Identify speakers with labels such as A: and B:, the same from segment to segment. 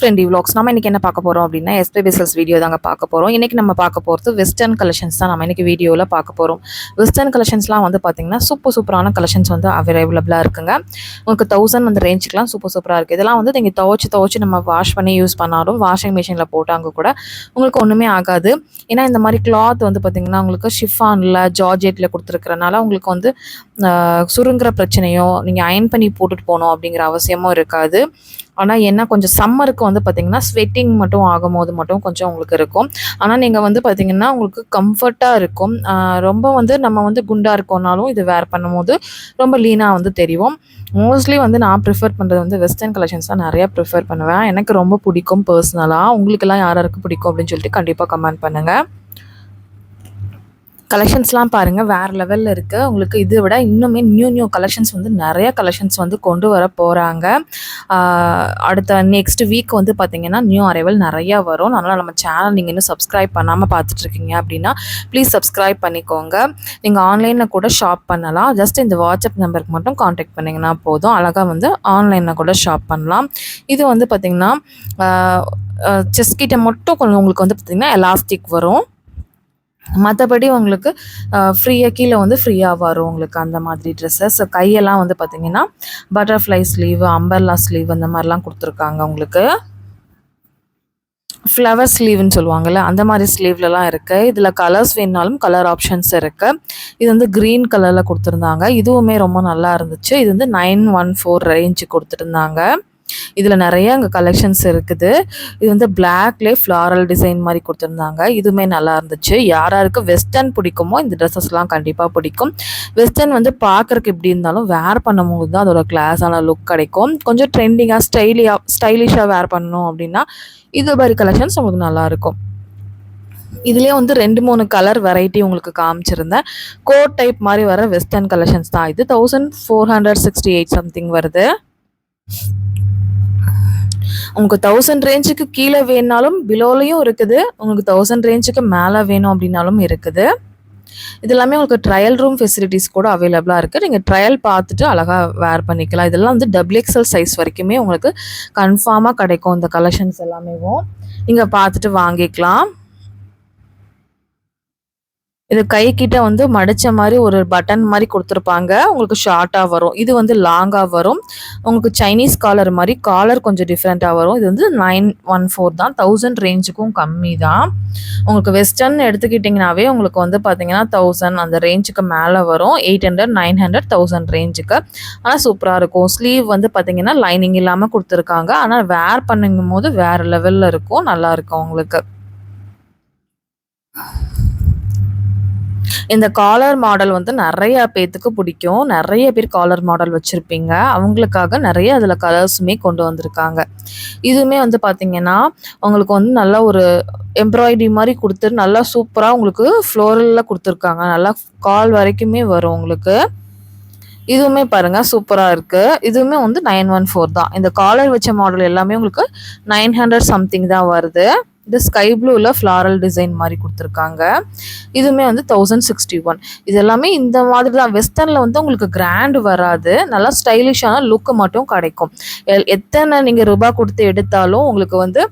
A: ஃப்ரெண்டி vlogs. நம்ம இன்றைக்கி என்ன பார்க்க போகிறோம் அப்படின்னா எஸ்பி பிசல்ஸ் வீடியோ தாங்க பார்க்க போகிறோம் இன்றைக்கி நம்ம பார்க்க போகிறது வெஸ்டர்ன் கலெக்ஷன்ஸ் தான் நம்ம இன்றைக்கி வீடியோவில் பார்க்க போகிறோம் வெஸ்டர்ன் கலெக்ஷன்ஸ்லாம் வந்து பார்த்திங்கன்னா சூப்பர் சூப்பரான கலெக்ஷன்ஸ் வந்து அவைலபிளாக இருக்குங்க. உங்களுக்கு தௌசண்ட் அந்த ரேஞ்சுக்குலாம் சூப்பர் சூப்பராக இருக்குது இதெல்லாம் வந்து நீங்கள் துவச்சி துவச்சி நம்ம வாஷ் பண்ணி யூஸ் பண்ணாலும் வாஷிங் மிஷினில் போட்டாங்க கூட உங்களுக்கு ஒன்றுமே ஆகாது. ஏன்னா இந்த மாதிரி கிளாத் வந்து பார்த்திங்கன்னா உங்களுக்கு ஷிஃபானில் ஜார்ஜெட்டில் கொடுத்துருக்கறனால உங்களுக்கு வந்து சுருங்குற பிரச்சனையோ நீங்கள் அயன் பண்ணி போட்டுட்டு போகணும் அப்படிங்கிற அவசியமும் இருக்காது. ஆனால் என்ன கொஞ்சம் சம்மருக்கு வந்து பார்த்திங்கன்னா ஸ்வெட்டிங் மட்டும் ஆகும்போது மட்டும் கொஞ்சம் உங்களுக்கு இருக்கும். ஆனால் நீங்கள் வந்து பார்த்திங்கன்னா உங்களுக்கு கம்ஃபர்ட்டாக இருக்கும். ரொம்ப வந்து நம்ம வந்து குண்டாக இருக்கோம்னாலும் இது வேர் பண்ணும்போது ரொம்ப லீனாக வந்து தெரியும். மோஸ்ட்லி வந்து நான் ப்ரிஃபர் பண்ணுறது வந்து வெஸ்டர்ன் கலெக்ஷன்ஸ் தான் நிறையா ப்ரிஃபர் பண்ணுவேன். எனக்கு ரொம்ப பிடிக்கும் பர்சனலாக உங்களுக்கெல்லாம் யாராருக்கு பிடிக்கும் அப்படின்னு சொல்லிட்டு கண்டிப்பாக கமெண்ட் பண்ணுங்கள் கலெக்ஷன்ஸ்லாம் பாருங்கள் வேறு லெவலில் இருக்குது உங்களுக்கு இதை விட இன்னுமே நியூ நியூ கலெக்ஷன்ஸ் வந்து நிறைய கலெக்ஷன்ஸ் வந்து கொண்டு வர போகிறாங்க அடுத்த நெக்ஸ்ட் வீக் வந்து பார்த்திங்கன்னா நியூ அரைவல் நிறையா வரும். அதனால் நம்ம சேனல் நீங்கள் இன்னும் சப்ஸ்கிரைப் பண்ணாமல் பார்த்துட்ருக்கீங்க அப்படின்னா ப்ளீஸ் சப்ஸ்கிரைப் பண்ணிக்கோங்க. நீங்கள் ஆன்லைனில் கூட ஷாப் பண்ணலாம். ஜஸ்ட் இந்த வாட்ஸ்அப் நம்பருக்கு மட்டும் காண்டாக்ட் பண்ணிங்கன்னா போதும். அழகாக வந்து ஆன்லைனில் கூட ஷாப் பண்ணலாம். இது வந்து பார்த்திங்கன்னா செஸ் கிட்ட மட்டும் கொஞ்சம் உங்களுக்கு வந்து பார்த்திங்கன்னா எலாஸ்டிக் வரும். மற்றபடி உங்களுக்கு ஃப்ரீயாக கீழே வந்து ஃப்ரீயாக வரும் உங்களுக்கு அந்த மாதிரி ட்ரெஸ்ஸஸ் கையெல்லாம் வந்து பார்த்தீங்கன்னா பட்டர்ஃப்ளை ஸ்லீவ் அம்பர்லா ஸ்லீவ் அந்த மாதிரிலாம் கொடுத்துருக்காங்க உங்களுக்கு. ஃப்ளவர் ஸ்லீவ்னு சொல்லுவாங்கள்ல அந்த மாதிரி ஸ்லீவ்லலாம் இருக்குது இதில் கலர்ஸ் வேணுனாலும் கலர் ஆப்ஷன்ஸ் இருக்குது இது வந்து க்ரீன் கலரில் கொடுத்துருந்தாங்க. இதுவுமே ரொம்ப நல்லா இருந்துச்சு. இது வந்து நைன் ஒன் ஃபோர் ரேஞ்சு கொடுத்துருந்தாங்க. இதில் நிறைய அங்கே கலெக்ஷன்ஸ் இருக்குது. இது வந்து பிளாக்லே ஃப்ளாரல் டிசைன் மாதிரி கொடுத்துருந்தாங்க. இதுவுமே நல்லா இருந்துச்சு. யாராருக்கு வெஸ்டர்ன் பிடிக்குமோ இந்த ட்ரெஸ்ஸஸ்லாம் கண்டிப்பாக பிடிக்கும். வெஸ்டர்ன் வந்து பார்க்குறக்கு எப்படி இருந்தாலும் வேர் பண்ணும்போது தான் அதோட கிளாஸான லுக் கிடைக்கும். கொஞ்சம் ட்ரெண்டிங்காக ஸ்டைலியாக ஸ்டைலிஷாக வேர் பண்ணணும் அப்படின்னா இது மாதிரி கலெக்ஷன்ஸ் உங்களுக்கு நல்லாயிருக்கும் இதுலேயே வந்து ரெண்டு மூணு கலர் வெரைட்டி உங்களுக்கு காமிச்சிருந்தேன். கோட் டைப் மாதிரி வர வெஸ்டர்ன் கலெக்ஷன்ஸ் தான் இது. Thousand four hundred sixty eight something வருது. உங்களுக்கு தௌசண்ட் ரேஞ்சுக்கு கீழே வேணாலும் பிலோலையும் இருக்குது. உங்களுக்கு தௌசண்ட் ரேஞ்சுக்கு மேலே வேணும் அப்படின்னாலும் இருக்குது. இது எல்லாமே உங்களுக்கு ட்ரையல் ரூம் ஃபெசிலிட்டிஸ் கூட அவைலபிளாக இருக்குது நீங்கள் ட்ரையல் பார்த்துட்டு அழகாக வேர் பண்ணிக்கலாம். இதெல்லாம் வந்து டபுள் எக்ஸல் சைஸ் வரைக்குமே உங்களுக்கு கன்ஃபார்மாக கிடைக்கும் இந்த கலெக்ஷன்ஸ் எல்லாமேவும். நீங்கள் பார்த்துட்டு வாங்கிக்கலாம். இது கை கிட்ட வந்து மடிச்ச மாதிரி ஒரு பட்டன் மாதிரி கொடுத்துருப்பாங்க. உங்களுக்கு ஷார்ட்டாக வரும். இது வந்து லாங்காக வரும். உங்களுக்கு சைனீஸ் காலர் மாதிரி காலர் கொஞ்சம் டிஃப்ரெண்ட்டாக வரும். இது வந்து நைன் ஒன் ஃபோர் தான். தௌசண்ட் ரேஞ்சுக்கும் கம்மி தான். உங்களுக்கு வெஸ்டர்ன் எடுத்துக்கிட்டிங்கனாவே உங்களுக்கு வந்து பார்த்தீங்கன்னா தௌசண்ட் அந்த ரேஞ்சுக்கு மேலே வரும். Eight hundred nine hundred thousand ரேஞ்சுக்கு ஆனால் சூப்பராக இருக்கும். ஸ்லீவ் வந்து பார்த்தீங்கன்னா லைனிங் இல்லாமல் கொடுத்துருக்காங்க. ஆனால் வேர் பண்ணுங்கும் போது வேறு லெவலில் இருக்கும். நல்லாயிருக்கும் உங்களுக்கு. இந்த காலர் மாடல் வந்து நிறைய பேத்துக்கு பிடிக்கும். நிறைய பேர் காலர் மாடல் வச்சுருப்பீங்க. அவங்களுக்காக நிறைய அதில் கலர்ஸுமே கொண்டு வந்திருக்காங்க. இதுவுமே வந்து பார்த்தீங்கன்னா உங்களுக்கு வந்து நல்ல ஒரு எம்ப்ராய்டரி மாதிரி கொடுத்து நல்லா சூப்பராக உங்களுக்கு ஃப்ளோரலில் கொடுத்துருக்காங்க. நல்லா கால் வரைக்குமே வரும் உங்களுக்கு. இதுவுமே பாருங்கள் சூப்பராக இருக்குது இதுவுமே வந்து நைன் ஒன் ஃபோர் தான். இந்த காலர் வச்ச மாடல் எல்லாமே உங்களுக்கு நைன் ஹண்ட்ரட் சம்திங் தான் வருது. இது ஸ்கை ப்ளூவில் ஃப்ளாரல் டிசைன் மாதிரி கொடுத்துருக்காங்க. இதுவுமே வந்து தௌசண்ட் சிக்ஸ்டி ஒன் இது எல்லாமே இந்த மாதிரி தான். வெஸ்டர்னில் வந்து உங்களுக்கு கிராண்ட் வராது. நல்லா ஸ்டைலிஷான லுக்கு மட்டும் கிடைக்கும். எத்தனை நீங்கள் ரூபாய் கொடுத்து எடுத்தாலும் உங்களுக்கு வந்து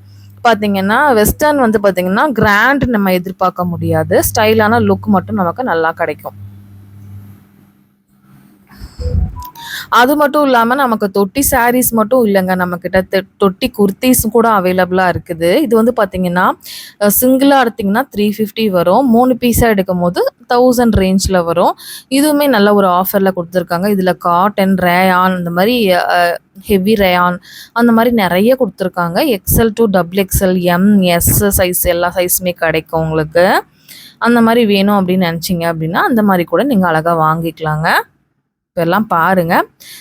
A: பார்த்தீங்கன்னா வெஸ்டர்ன் வந்து பார்த்தீங்கன்னா கிராண்ட் நம்ம எதிர்பார்க்க முடியாது. ஸ்டைலான லுக் மட்டும் நமக்கு நல்லா கிடைக்கும். அது மட்டும் இல்லாமல் நமக்கு தொட்டி சாரீஸ் மட்டும் இல்லைங்க. நம்மக்கிட்ட தொட்டி குர்த்திஸ் கூட அவைலபிளாக இருக்குது. இது வந்து பார்த்தீங்கன்னா சிங்கிளாக எடுத்திங்கன்னா த்ரீ ஃபிஃப்டி வரும். மூணு பீஸாக எடுக்கும் போது தௌசண்ட் ரேஞ்சில் வரும். இதுவுமே நல்ல ஒரு ஆஃபரில் கொடுத்துருக்காங்க. இதில் காட்டன் ரேயான் இந்த மாதிரி ஹெவி ரேயான் அந்த மாதிரி நிறைய கொடுத்துருக்காங்க. XL to double XL M S size எல்லா சைஸுமே கிடைக்கும் உங்களுக்கு. அந்த மாதிரி வேணும் அப்படின்னு நினச்சிங்க அப்படின்னா அந்த மாதிரி கூட நீங்கள் அழகாக வாங்கிக்கலாங்க. எல்லாம் பாருங்க.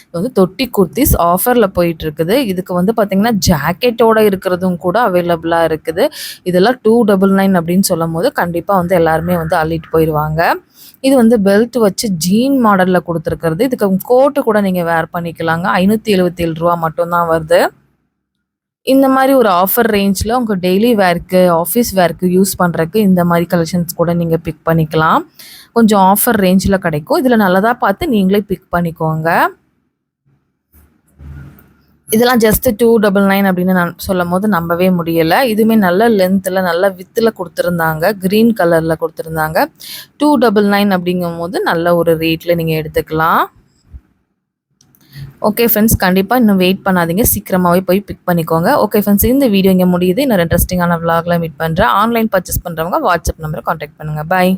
A: இது வந்து தொட்டி குர்த்திஸ் ஆஃபரில் போயிட்டுருக்குது. இதுக்கு வந்து பார்த்திங்கன்னா ஜாக்கெட்டோட இருக்கிறதும் கூட அவைலபிளாக இருக்குது. இதெல்லாம் டூ டபுள் நைன் அப்படின்னு சொல்லும் போது கண்டிப்பாக வந்து எல்லாருமே வந்து அள்ளிட்டு போயிடுவாங்க இது வந்து பெல்ட் வச்சு ஜீன் மாடலில் கொடுத்துருக்கிறது. இதுக்கு கோட்டு கூட நீங்கள் வேர் பண்ணிக்கலாங்க. ஐநூற்றி எழுபத்தி ஏழு ரூபா மட்டும்தான் வருது. இந்த மாதிரி ஒரு ஆஃபர் ரேஞ்சில் உங்கள் டெய்லி வேர்க்கு ஆஃபீஸ் வேர்க்கு யூஸ் பண்ணுறக்கு இந்த மாதிரி கலெக்ஷன்ஸ் கூட நீங்கள் பிக் பண்ணிக்கலாம். கொஞ்சம் ஆஃபர் ரேஞ்சில் கிடைக்கும். இதில் நல்லதாக பார்த்து நீங்களே பிக் பண்ணிக்கோங்க. இதெல்லாம் ஜஸ்ட்டு டூ டபுள் நைன் அப்படின்னு நான் சொல்லும் போது நம்பவே முடியலை. இதுவுமே நல்ல லென்த்தில் நல்ல வித்தில் கொடுத்துருந்தாங்க. க்ரீன் கலரில் கொடுத்துருந்தாங்க. டூ டபுள் நைன் அப்படிங்கும் போது நல்ல ஒரு ரேட்டில் நீங்கள் எடுத்துக்கலாம். ஓகே ஃப்ரெண்ட்ஸ் கண்டிப்பாக இன்னும் வெயிட் பண்ணாதீங்க. சீக்கிரமாகவே போய் பிக் பண்ணிக்கோங்க. ஓகே ஃப்ரெண்ட்ஸ் இந்த வீடியோ இங்கே முடியுது. இன்னொரு இன்ட்ரெஸ்டிங்கான விலாகில் மீட் பண்ணுறேன் ஆன்லைன் பர்ச்சேஸ் பண்ணுறவங்க வாட்ஸ்அப் நம்பரை காண்டாக்ட் பண்ணுங்கள் பாய்